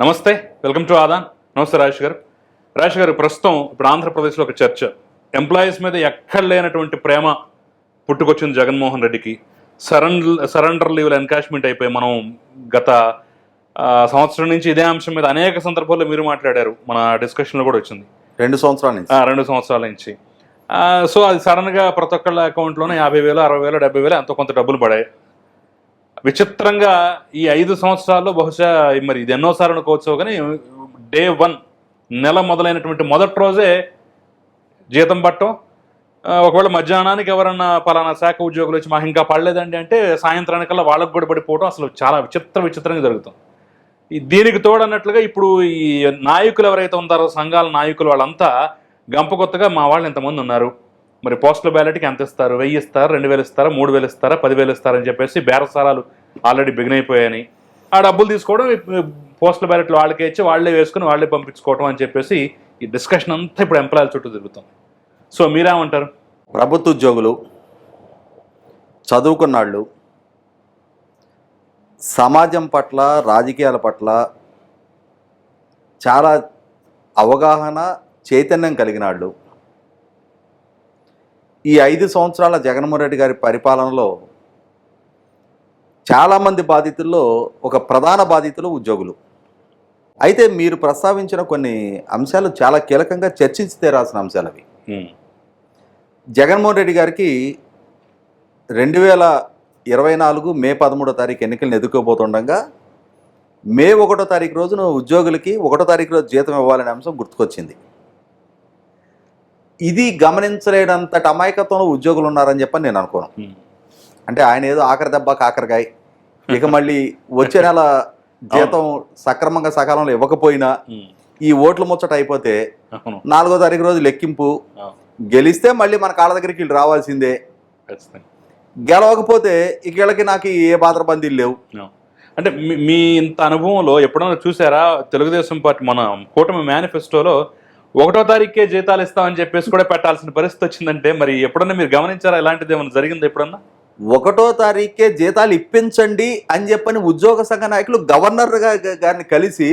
నమస్తే welcome to Aadan. నమస్తే రాజేష్ గారు. రాజేష్ గారు ప్రస్తుతం ఇప్పుడు ఆంధ్రప్రదేశ్లో ఒక చర్చ. ఎంప్లాయీస్ మీద ఎక్కడ లేనటువంటి ప్రేమ పుట్టుకొచ్చింది జగన్మోహన్ రెడ్డికి? సరెండర్ సరెండర్ లీవ్లు ఎన్కాష్మెంట్ అయిపోయి మనం గత సంవత్సరం నుంచి ఇదే అంశం మీద అనేక సందర్భాల్లో మీరు మాట్లాడారు. మన డిస్కషన్లో కూడా వచ్చింది. రెండు సంవత్సరాల నుంచి. రెండు సంవత్సరాల నుంచి. సో అది సడన్గా ప్రతి ఒక్కళ్ళ అకౌంట్లోనే యాభై వేలు అరవై వేలు డెబ్బై వేలు ఎంతో కొంత డబ్బులు పడాయి. విచిత్రంగా ఈ ఐదు సంవత్సరాల్లో బహుశా మరి ఇది ఎన్నోసార్లు అనుకోవచ్చు కానీ డే వన్ నెల మొదలైనటువంటి మొదటి రోజే జీతం పట్టం. ఒకవేళ మధ్యాహ్నానికి ఎవరన్నా పలానా శాఖ ఉద్యోగులు వచ్చి మాకు ఇంకా పడలేదండి అంటే సాయంత్రానికల్లా వాళ్ళకు కూడా పడిపోవడం అసలు చాలా విచిత్ర విచిత్రంగా జరుగుతుంది. దీనికి తోడన్నట్లుగా ఇప్పుడు ఈ నాయకులు ఎవరైతే ఉన్నారో సంఘాల నాయకులు వాళ్ళంతా గంప కొత్తగా మా వాళ్ళు ఇంతమంది ఉన్నారు. మరి పోస్టల్ బ్యాలెట్కి ఎంత ఇస్తారు? వెయ్యి ఇస్తారు? రెండు వేలు ఇస్తారా? మూడు వేలు ఇస్తారా? పదివేలు ఇస్తారని చెప్పేసి బేరసారాలు ఆల్రెడీ బిగిన్ అయిపోయాయని. ఆ డబ్బులు తీసుకోవడం పోస్టల్ బ్యాలెట్లు వాళ్ళకే ఇచ్చి వాళ్ళే వేసుకుని వాళ్ళే పంపించుకోవడం అని చెప్పేసి ఈ డిస్కషన్ అంతా ఇప్పుడు ఎంప్లాయీల చుట్టూ తిరుగుతుంది. సో మీరేమంటారు? ప్రభుత్వ ఉద్యోగులు చదువుకున్నాళ్ళు సమాజం పట్ల రాజకీయాల పట్ల చాలా అవగాహన చైతన్యం కలిగినాళ్ళు ఈ ఐదు సంవత్సరాల జగన్మోహన్ రెడ్డి గారి పరిపాలనలో చాలామంది బాధితుల్లో ఒక ప్రధాన బాధితులు ఉద్యోగులు. అయితే మీరు ప్రస్తావించిన కొన్ని అంశాలు చాలా కీలకంగా చర్చించి తీరాల్సిన అంశాలు అవి. జగన్మోహన్ రెడ్డి గారికి రెండు వేల ఇరవై నాలుగు మే పదమూడో తారీఖు ఎన్నికలను ఎదుర్కోబోతుండగా మే ఒకటో తారీఖు రోజున ఉద్యోగులకి ఒకటో తారీఖు రోజు జీతం ఇవ్వాలనే అంశం గుర్తుకొచ్చింది. ఇది గమనించలేనంతటి అమాయకత్వంలో ఉద్యోగులు ఉన్నారని చెప్పని నేను అనుకోను. అంటే ఆయన ఏదో ఆఖరి దెబ్బ కాకరకాయ. ఇక మళ్ళీ వచ్చే నెల జీతం సక్రమంగా సకాలంలో ఇవ్వకపోయినా ఈ ఓట్ల ముచ్చట అయిపోతే నాలుగో తారీఖు రోజు లెక్కింపు. గెలిస్తే మళ్ళీ మన కాళ్ళ దగ్గరికి వీళ్ళు రావాల్సిందే. గెలవకపోతే ఇక వీళ్ళకి నాకు ఏ బాధరబందీలు లేవు. No. అంటే మీ- మీ ఇంత అనుభవంలో ఎప్పుడైనా చూసారా? తెలుగుదేశం పార్టీ మన కూటమి మేనిఫెస్టోలో ఒకటో తారీఖే జీతాలు ఇస్తామని చెప్పేసి కూడా పెట్టాల్సిన పరిస్థితి వచ్చిందంటే మరి ఎప్పుడన్నా మీరు గమనించారా? ఇలాంటిది ఏమైనా జరిగింది ఎప్పుడన్నా? ఒకటో తారీఖే జీతాలు ఇప్పించండి అని చెప్పని ఉద్యోగ సంఘ నాయకులు గవర్నర్ గారిని కలిసి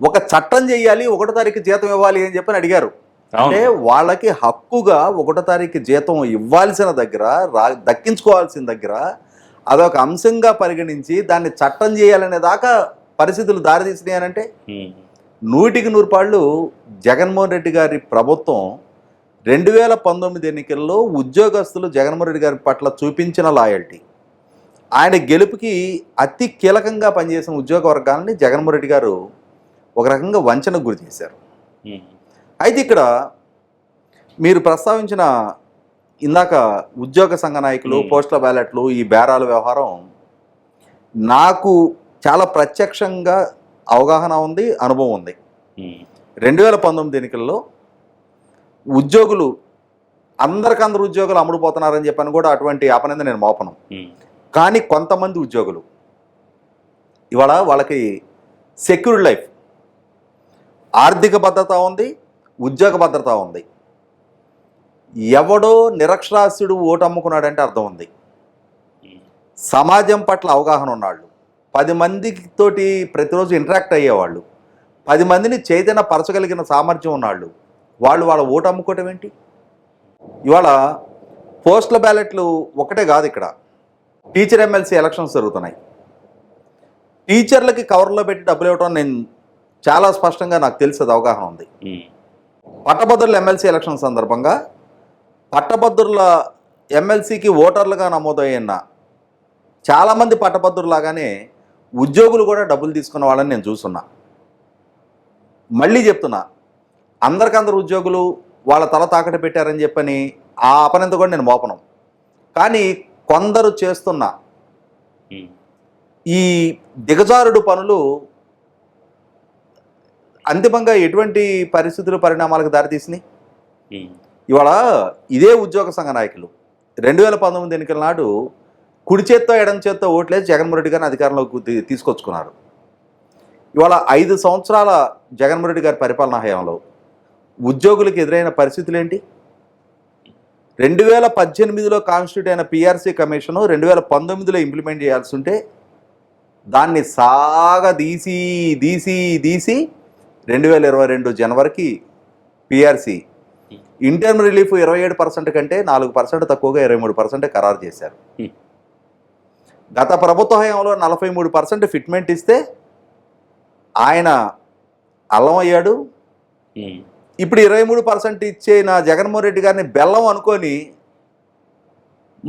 ఒక చట్టం చేయాలి ఒకటో తారీఖు జీతం ఇవ్వాలి అని చెప్పని అడిగారు. అంటే వాళ్ళకి హక్కుగా ఒకటో తారీఖు జీతం ఇవ్వాల్సిన దగ్గర రా దక్కించుకోవాల్సిన దగ్గర అదొక అంశంగా పరిగణించి దాన్ని చట్టం చేయాలనే దాకా పరిస్థితులు దారితీసినాయి అని అంటే నూటికి నూరు పాళ్ళు జగన్మోహన్ రెడ్డి గారి ప్రభుత్వం రెండు వేల పంతొమ్మిది ఎన్నికల్లో ఉద్యోగస్తులు జగన్మోహన్ రెడ్డి గారి పట్ల చూపించిన లాయల్టీ. ఆయన గెలుపుకి అతి కీలకంగా పనిచేసిన ఉద్యోగ వర్గాలని జగన్మోహన్ రెడ్డి గారు ఒక రకంగా వంచనకు గురి చేశారు. అయితే ఇక్కడ మీరు ప్రస్తావించిన ఇందాక ఉద్యోగ సంఘ నాయకులు. పోస్టల్ బ్యాలెట్లు ఈ బేరాల వ్యవహారం నాకు చాలా ప్రత్యక్షంగా అవగాహన ఉంది అనుభవం ఉంది. రెండు వేల పంతొమ్మిది ఎన్నికల్లో ఉద్యోగులు అందరికందరు ఉద్యోగులు అమ్ముడుపోతున్నారని చెప్పని కూడా అటువంటి అపనింద నేను మోపను. కానీ కొంతమంది ఉద్యోగులు ఇవాళ వాళ్ళకి సెక్యూర్డ్ లైఫ్ ఆర్థిక భద్రత ఉంది ఉద్యోగ భద్రత ఉంది. ఎవడో నిరక్షరాస్యుడు ఓటు అమ్ముకున్నాడంటే అర్థం ఉంది. సమాజం పట్ల అవగాహన ఉన్నాళ్ళు పది మందితోటి ప్రతిరోజు ఇంటరాక్ట్ అయ్యేవాళ్ళు. పది మందిని చైతన్య పరచగలిగిన సామర్థ్యం ఉన్నాళ్ళు వాళ్ళు వాళ్ళ ఓటు అమ్ముకోవటం ఏంటి? ఇవాళ పోస్టల్ బ్యాలెట్లు ఒకటే కాదు ఇక్కడ. టీచర్ ఎమ్మెల్సీ ఎలక్షన్స్ జరుగుతున్నాయి. టీచర్లకి కవర్లో పెట్టి డబ్బులు ఇవ్వటం నేను చాలా స్పష్టంగా నాకు తెలిసి అది అవగాహన ఉంది. పట్టభద్రుల ఎమ్మెల్సీ ఎలక్షన్ సందర్భంగా పట్టభద్రుల ఎమ్మెల్సీకి ఓటర్లుగా నమోదయ్యిన చాలామంది పట్టభద్రులాగానే ఉద్యోగులు కూడా డబ్బులు తీసుకున్న వాళ్ళని నేను చూస్తున్నా. మళ్ళీ చెప్తున్నా అందరికందరు ఉద్యోగులు వాళ్ళ తల తాకట పెట్టారని చెప్పని ఆ అపనంత కూడా నేను మోపను. కానీ కొందరు చేస్తున్న ఈ దిగజారుడు పనులు అంతిమంగా ఎటువంటి పరిస్థితులు పరిణామాలకు దారితీసినాయి ఇవాళ ఇదే ఉద్యోగ సంఘ నాయకులు. రెండు వేల పంతొమ్మిది ఎన్నికల నాడు కుడి చేత్తో ఎడం చేత్తో ఓట్లేసి జగన్మోహన్ రెడ్డి గారిని అధికారంలోకి తీసుకొచ్చుకున్నారు. ఇవాళ ఐదు సంవత్సరాల జగన్మోహన్ రెడ్డి గారి పరిపాలనా హయాంలో ఉద్యోగులకు ఎదురైన పరిస్థితులు ఏంటి రెండు వేల పద్దెనిమిదిలో కాన్స్టిట్యూట్ అయిన పిఆర్సీ కమిషను రెండు వేల పంతొమ్మిదిలో ఇంప్లిమెంట్ చేయాల్సి ఉంటే దాన్ని సాగా తీసి తీసి తీసి రెండు వేల ఇరవై రెండు జనవరికి పిఆర్సి ఇంటర్మ్ రిలీఫ్ ఇరవై ఏడు పర్సెంట్ కంటే నాలుగు పర్సెంట్ తక్కువగా ఇరవై మూడు పర్సెంట్ ఖరారు చేశారు. Hmm. గత ప్రభుత్వ హయాంలో నలభై మూడు పర్సెంట్ ఫిట్మెంట్ ఇస్తే ఆయన అల్లం అయ్యాడు. ఇప్పుడు ఇరవై మూడు పర్సెంట్ ఇచ్చే నా జగన్మోహన్ రెడ్డి గారిని బెల్లం అనుకొని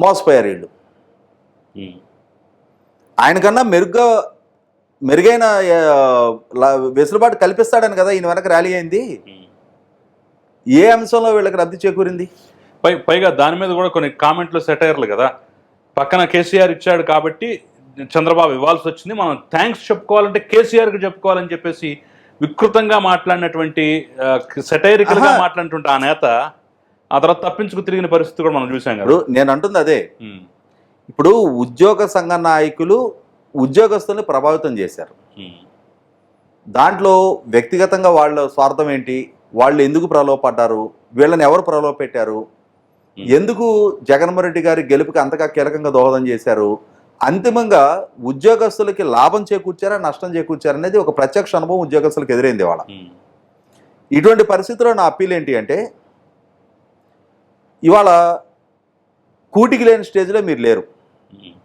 మోసపోయారు వీళ్ళు ఆయనకన్నా మెరుగ్గా మెరుగైన వెసులుబాటు కల్పిస్తాడని కదా ఈయన వెనక ర్యాలీ అయింది. ఏ అంశంలో వీళ్ళకి రద్దు చేకూరింది? పై పైగా దాని మీద కూడా కొన్ని కామెంట్లు సెటైర్లు కదా. పక్కన కేసీఆర్ ఇచ్చాడు కాబట్టి చంద్రబాబు ఇవ్వాల్సి వచ్చింది. మనం థ్యాంక్స్ చెప్పుకోవాలంటే కేసీఆర్కి చెప్పుకోవాలని చెప్పేసి వికృతంగా మాట్లాడినటువంటి సెటైరికల్గా ఆహా. మాట్లాడినటువంటి ఆ నేత ఆ తర్వాత తప్పించుకు తిరిగిన పరిస్థితి కూడా మనం చూసాం కదా. నేను అంటుంది అదే. ఇప్పుడు ఉద్యోగ సంఘ నాయకులు ఉద్యోగస్తుల్ని ప్రభావితం చేశారు. దాంట్లో వ్యక్తిగతంగా వాళ్ళ స్వార్థం ఏంటి? వాళ్ళు ఎందుకు ప్రలోభపడ్డారు? వీళ్ళని ఎవరు ప్రలోభ పెట్టారు. ఎందుకు జగన్మోహన్ రెడ్డి గారి గెలుపుకి అంతగా కీలకంగా దోహదం చేశారు? అంతిమంగా ఉద్యోగస్తులకి లాభం చేకూర్చారా నష్టం చేకూర్చారా అనేది ఒక ప్రత్యక్ష అనుభవం ఉద్యోగస్తులకు ఎదురైంది ఇవాళ. ఉమ్, ఇటువంటి పరిస్థితుల్లో నా అప్పీల్ ఏంటి అంటే ఇవాళ కూటికి లేని స్టేజ్లో మీరు లేరు. ఉమ్,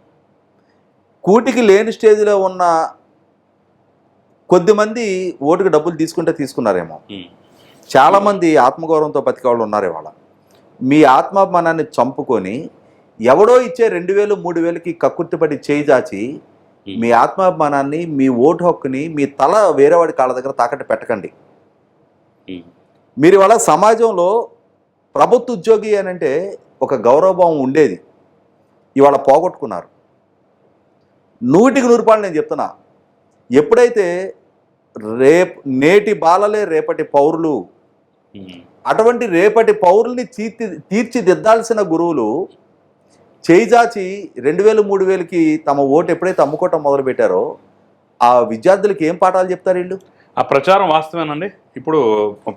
కూటికి లేని స్టేజ్లో ఉన్న కొద్దిమంది ఓటుకు డబ్బులు తీసుకుంటే తీసుకున్నారేమో. చాలామంది ఆత్మగౌరవంతో బతికే వాళ్ళు ఉన్నారు ఇవాళ. మీ ఆత్మాభిమానాన్ని చంపుకొని ఎవడో ఇచ్చే రెండు వేలు మూడు వేలకి కక్కుర్తిపడి చేయి చాచి మీ ఆత్మాభిమానాన్ని మీ ఓటు హక్కుని మీ తల వేరేవాడి కాళ్ళ దగ్గర తాకట్టు పెట్టకండి. మీరు ఇవాళ సమాజంలో ప్రభుత్వ ఉద్యోగి అని అంటే ఒక గౌరవభావం ఉండేది. ఇవాళ పోగొట్టుకున్నారు. నూటికి నూరు రూపాయలు నేను చెప్తున్నా. ఎప్పుడైతే రేపు నేటి బాలలే రేపటి పౌరులు అటువంటి రేపటి పౌరుల్ని తీర్చి తీర్చిదిద్దాల్సిన గురువులు చేయిజాచి రెండు వేలు మూడు వేలకి తమ ఓటు ఎప్పుడైతే అమ్ముకోవటం మొదలుపెట్టారో ఆ విద్యార్థులకి ఏం పాఠాలు చెప్తారు వీళ్ళు? ఆ ప్రచారం వాస్తవేనండి. ఇప్పుడు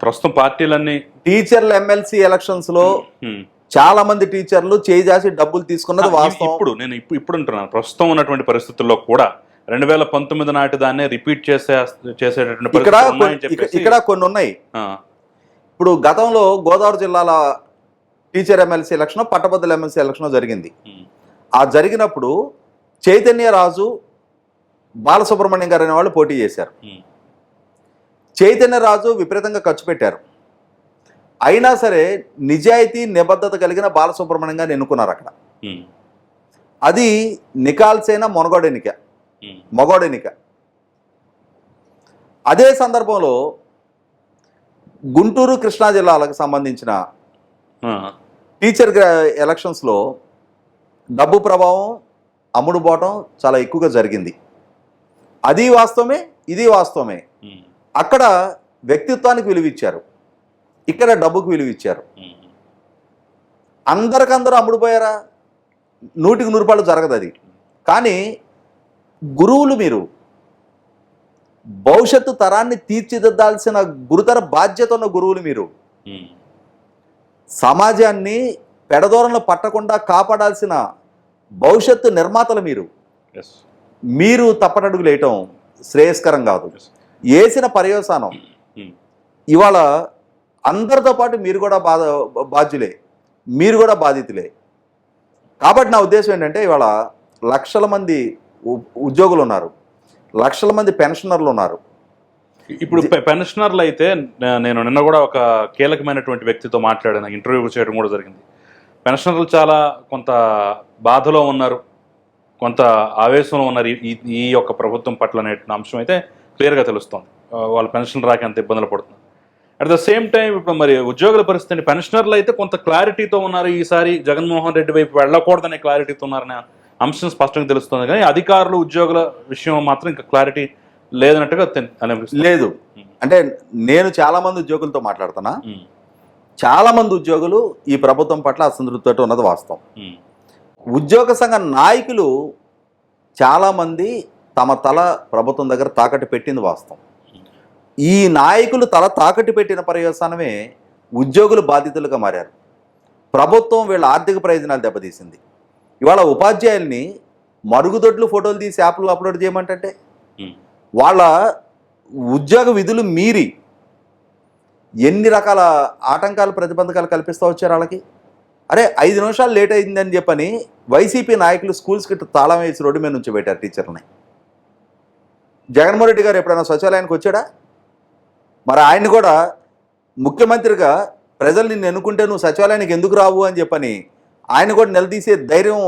ప్రస్తుతం పార్టీలన్నీ టీచర్ల ఎమ్మెల్సీ ఎలక్షన్స్లో చాలా మంది టీచర్లు చేసి డబ్బులు తీసుకున్నది వాస్తవం. ఇప్పుడు నేను ఇప్పుడు ఇప్పుడు అంటున్నాను ప్రస్తుతం ఉన్నటువంటి పరిస్థితుల్లో కూడా రెండు వేల పంతొమ్మిది నాటి దాన్నే రిపీట్ చేసే చేసేటటువంటి ఇక్కడ కొన్ని- ఇక్కడ ఉన్నాయి. ఇప్పుడు గతంలో గోదావరి జిల్లాల టీచర్ ఎమ్మెల్సీ ఎలక్షన్ పట్టభద్రుల ఎమ్మెల్సీ ఎలక్షన్ జరిగింది. ఉమ్, ఆ జరిగినప్పుడు చైతన్య రాజు బాలసుబ్రహ్మణ్యం గారు అనే వాళ్ళు పోటీ చేశారు. ఉమ్, చైతన్య రాజు విపరీతంగా ఖర్చు పెట్టారు. అయినా సరే నిజాయితీ నిబద్ధత కలిగిన బాలసుబ్రహ్మణ్యం గారిని ఎన్నుకున్నారు అక్కడ. ఉమ్, అది నికాల్సైన మొనగోడెనిక మగోడెనిక అదే సందర్భంలో గుంటూరు కృష్ణా జిల్లాలకు సంబంధించిన టీచర్ ఎలక్షన్స్లో డబ్బు ప్రభావం అమ్ముడు పోవటం చాలా ఎక్కువగా జరిగింది. అది వాస్తవమే ఇది వాస్తవమే. అక్కడ వ్యక్తిత్వానికి విలువ ఇచ్చారు ఇక్కడ డబ్బుకు విలువ ఇచ్చారు అందరికందరూ అమ్ముడుపోయారా నూటికి నూరు రూపాయలు జరగదు అది. కానీ గురువులు మీరు భవిష్యత్తు తరాన్ని తీర్చిదిద్దాల్సిన గురుతర బాధ్యత ఉన్న గురువులు మీరు. సమాజాన్ని పెడదోరంలో పట్టకుండా కాపాడాల్సిన భవిష్యత్తు నిర్మాతలు మీరు. మీరు తప్పటడుగులు వేయటం శ్రేయస్కరం కాదు. వేసిన పర్యవసానం. ఇవాళ అందరితో పాటు మీరు కూడా బాధ బాధ్యులే. మీరు కూడా బాధితులే. కాబట్టి నా ఉద్దేశం ఏంటంటే ఇవాళ లక్షల మంది ఉద్యోగులు ఉన్నారు. లక్షల మంది పెన్షనర్లు ఉన్నారు. ఇప్పుడు పెన్షనర్లు అయితే నేను నిన్న కూడా ఒక కీలకమైనటువంటి వ్యక్తితో మాట్లాడాను. ఇంటర్వ్యూ చేయడం కూడా జరిగింది. పెన్షనర్లు చాలా కొంత బాధలో ఉన్నారు. కొంత ఆవేశంలో ఉన్నారు. ఈ- ఈ- యొక్క ప్రభుత్వం పట్ల అనే అంశం అయితే క్లియర్గా తెలుస్తుంది. వాళ్ళ పెన్షన్ రాక ఎంత ఇబ్బందులు పడుతున్నారు. అట్ ద సేమ్ టైం ఇప్పుడు మరి ఉద్యోగుల పరిస్థితి? పెన్షనర్లు అయితే కొంత క్లారిటీతో ఉన్నారు. ఈసారి జగన్మోహన్ రెడ్డి వైపు వెళ్ళకూడదనే క్లారిటీతో ఉన్నారనే అంశం స్పష్టంగా తెలుస్తుంది కానీ అధికారులు ఉద్యోగుల విషయం మాత్రం ఇంకా క్లారిటీ లేదన్నట్టుగా లేదు. అంటే నేను చాలా మంది ఉద్యోగులతో మాట్లాడుతున్నా. ఉమ్, చాలా మంది ఉద్యోగులు ఈ ప్రభుత్వం పట్ల అసంతృప్తితో ఉన్నది వాస్తవం. ఉద్యోగ సంఘ నాయకులు చాలామంది తమ తల ప్రభుత్వం దగ్గర తాకట్టు పెట్టింది వాస్తవం. ఈ నాయకులు తల తాకట్టు పెట్టిన పర్యవసానమే ఉద్యోగులు బాధితులుగా మారారు. ప్రభుత్వం వీళ్ళ ఆర్థిక ప్రయోజనాలు దెబ్బతీసింది. ఇవాళ ఉపాధ్యాయుల్ని మరుగుదొడ్లు ఫోటోలు తీసి యాప్లో అప్లోడ్ చేయమంటే. వాళ్ళ ఉద్యోగ విధులు మీరి ఎన్ని రకాల ఆటంకాలు ప్రతిబంధకాలు కల్పిస్తూ వచ్చారు వాళ్ళకి? అరే ఐదు నిమిషాలు లేట్ అయిందని చెప్పని వైసీపీ నాయకులు స్కూల్స్కి తాళం వేసి రోడ్డు మీద నుంచి పెట్టారు టీచర్ని జగన్మోహన్ రెడ్డి గారు ఎప్పుడైనా సచివాలయానికి వచ్చాడా? మరి ఆయన్ని కూడా ముఖ్యమంత్రిగా ప్రజలు నిన్ను ఎన్నుకుంటే నువ్వు సచివాలయానికి ఎందుకు రావు అని చెప్పని ఆయన కూడా నిలదీసే ధైర్యం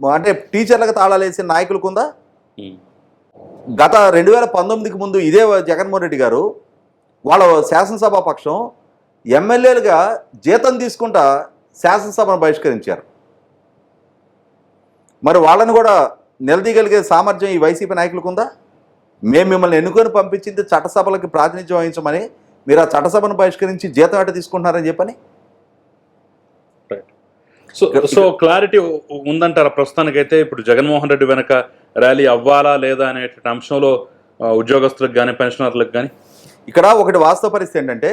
అంటే టీచర్లకు తాళాలు వేసే నాయకులకు ఉందా. గత రెండు వేల పంతొమ్మిదికి ముందు ఇదే జగన్మోహన్ రెడ్డి గారు వాళ్ళ శాసనసభ పక్షం ఎమ్మెల్యేలుగా జీతం తీసుకుంటా శాసనసభను బహిష్కరించారు. మరి వాళ్ళని కూడా నిలదీయగలిగే సామర్థ్యం ఈ వైసీపీ నాయకులకు ఉందా మేము మిమ్మల్ని ఎన్నుకొని పంపించింది చట్టసభలకి ప్రాతినిధ్యం వహించమని మీరు ఆ చట్టసభను బహిష్కరించి జీతం ఎట తీసుకుంటున్నారని చెప్పని? సో సో క్లారిటీ ఉందంటారా? ప్రస్తుతానికైతే ఇప్పుడు జగన్మోహన్ రెడ్డి వెనక ర్యాలీ అవ్వాలా లేదా అనే అంశంలో ఉద్యోగస్తులకు కానీ పెన్షనర్లకు కానీ ఇక్కడ ఒకటి వాస్తవ పరిస్థితి ఏంటంటే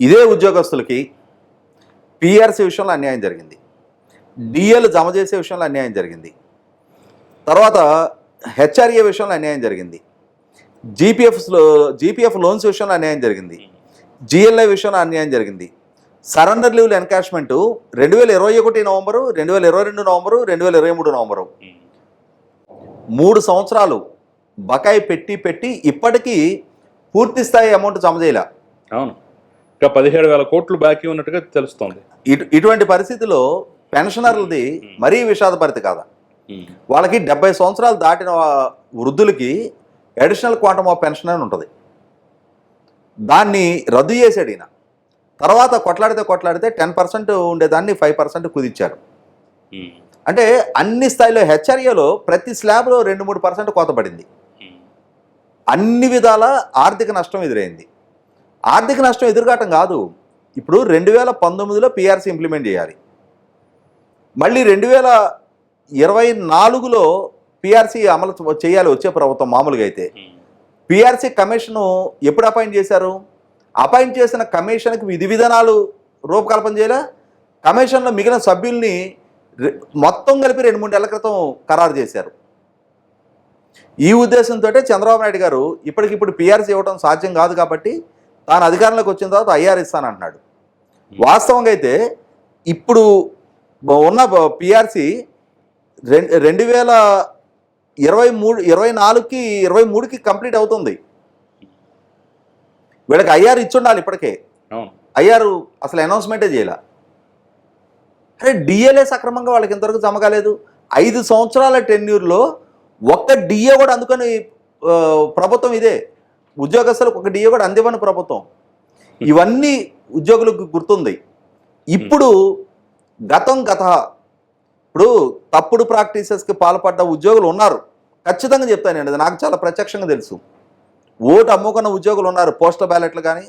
ఇదే ఉద్యోగస్తులకి పిఆర్సీ విషయంలో అన్యాయం జరిగింది. డిఎల్ జమ చేసే విషయంలో అన్యాయం జరిగింది. తర్వాత హెచ్ఆర్ఏ విషయంలో అన్యాయం జరిగింది. జీపీఎఫ్స్లో జీపీఎఫ్ లోన్స్ విషయంలో అన్యాయం జరిగింది. జిఎల్ఐ విషయంలో అన్యాయం జరిగింది. సరెండర్ లీవ్ల ఎన్కాష్మెంట్ రెండు వేల ఇరవై ఒకటి నవంబరు రెండు వేల ఇరవై రెండు నవంబరు రెండు వేల ఇరవై మూడు నవంబరు. మూడు సంవత్సరాలు బకాయి పెట్టి పెట్టి ఇప్పటికీ పూర్తి స్థాయి అమౌంట్ జమ చేయలే. అవును. ఇంకా పదిహేడు వేల కోట్లు బాకీ ఉన్నట్టుగా తెలుస్తోంది. ఇటు ఇటువంటి పరిస్థితిలో పెన్షనర్లది మరీ విషాదభరిత కాదా. వాళ్ళకి డెబ్బై సంవత్సరాలు దాటిన వృద్ధులకి అడిషనల్ క్వాంటమ్ ఆఫ్ పెన్షన్ అని ఉంటుంది. దాన్ని రద్దు చేసాడు ఈయన. తర్వాత కొట్లాడితే కొట్లాడితే టెన్ పర్సెంట్ ఉండేదాన్ని ఫైవ్ పర్సెంట్ కుదించారు. అంటే అన్ని స్థాయిలో హెచ్ఆర్ఏలో ప్రతి స్లాబ్లో రెండు మూడు పర్సెంట్ కోత పడింది. ఉమ్. అన్ని విధాల ఆర్థిక నష్టం ఎదురైంది. ఆర్థిక నష్టం ఎదురుగాటం కాదు. ఇప్పుడు రెండు వేల పంతొమ్మిదిలో పిఆర్సీ ఇంప్లిమెంట్ చేయాలి. మళ్ళీ రెండు వేల ఇరవై నాలుగులో పిఆర్సీ అమలు చేయాలి వచ్చే ప్రభుత్వం మామూలుగా అయితే. పిఆర్సీ కమిషను ఎప్పుడు అపాయింట్ చేశారు? అపాయింట్ చేసిన కమిషన్కి విధి విధానాలు రూపకల్పన చేయలే. కమిషన్లో మిగిలిన సభ్యుల్ని మొత్తం కలిపి రెండు మూడు నెలల క్రితం ఖరారు చేశారు. ఈ ఉద్దేశంతో చంద్రబాబు నాయుడు గారు ఇప్పటికిప్పుడు పిఆర్సీ ఇవ్వడం సాధ్యం కాదు కాబట్టి తాను అధికారంలోకి వచ్చిన తర్వాత ఐఆర్ ఇస్తానంటున్నాడు వాస్తవంగా అయితే ఇప్పుడు ఉన్న పిఆర్సీ రెండు రెండు వేల ఇరవై మూడు ఇరవై నాలుగుకి ఇరవై మూడుకి కంప్లీట్ అవుతుంది. వీళ్ళకి ఐఆర్ ఇచ్చుండాలి ఇప్పటికే. అవును. ఐఆర్ అసలు అనౌన్స్మెంటే చేయలే. అరే డిఎల్ఏ సక్రమంగా వాళ్ళకి ఇంతవరకు జమ కాలేదు. ఐదు సంవత్సరాల టెన్యూర్లో ఒక్క డిఏ కూడా అందుకని ప్రభుత్వం ఇదే. ఉద్యోగస్తులకు ఒక డిఏ కూడా అందివ్వని ప్రభుత్వం. ఇవన్నీ ఉద్యోగులకు గుర్తుంది. ఇప్పుడు గతం గత ఇప్పుడు తప్పుడు ప్రాక్టీసెస్కి పాల్పడ్డ ఉద్యోగులు ఉన్నారు. ఖచ్చితంగా చెప్తాను నేను. నాకు చాలా ప్రత్యక్షంగా తెలుసు. ఓటు అమ్ముకున్న ఉద్యోగులు ఉన్నారు. పోస్టల్ బ్యాలెట్లు కానీ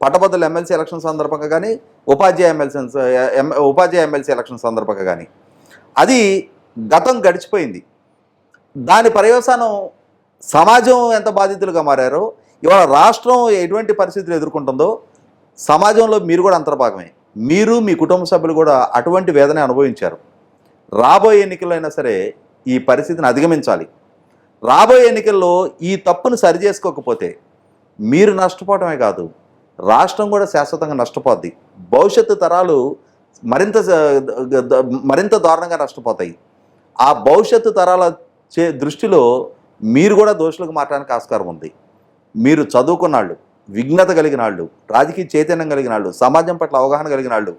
పట్టభద్రుల ఎమ్మెల్సీ ఎలక్షన్ సందర్భంగా కానీ ఉపాధ్యాయ ఎమ్మెల్సీ ఉపాధ్యాయ ఎమ్మెల్సీ ఎలక్షన్ సందర్భంగా కానీ. అది గతం గడిచిపోయింది. దాని పర్యవసానం సమాజం ఎంత బాధితులుగా మారారో ఇవాళ రాష్ట్రం ఎటువంటి పరిస్థితులు ఎదుర్కొంటుందో సమాజంలో మీరు కూడా అంతర్భాగమే మీరు మీ కుటుంబ సభ్యులు కూడా అటువంటి వేదన అనుభవించారు. రాబోయే ఎన్నికల్లో అయినా సరే ఈ పరిస్థితిని అధిగమించాలి. రాబోయే ఎన్నికల్లో ఈ తప్పును సరిచేసుకోకపోతే మీరు నష్టపోవటమే కాదు రాష్ట్రం కూడా శాశ్వతంగా నష్టపోద్ది. భవిష్యత్తు తరాలు మరింత మరింత దారుణంగా నష్టపోతాయి. ఆ భవిష్యత్తు తరాల చే దృష్టిలో మీరు కూడా దోషులకు మారడానికి ఆస్కారం ఉంది. మీరు చదువుకున్నాళ్ళు విఘ్నత కలిగిన వాళ్ళు రాజకీయ చైతన్యం కలిగిన వాళ్ళు సమాజం పట్ల అవగాహన కలిగిన వాళ్ళు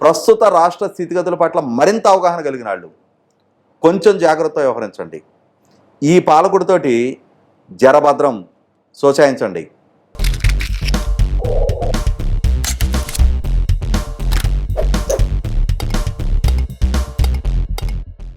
ప్రస్తుత రాష్ట్ర స్థితిగతుల పట్ల మరింత అవగాహన కలిగిన వాళ్ళు కొంచెం జాగ్రత్త వ్యవహరించండి. ఈ పాలకుడితోటి జరభద్రం సోచాయించండి.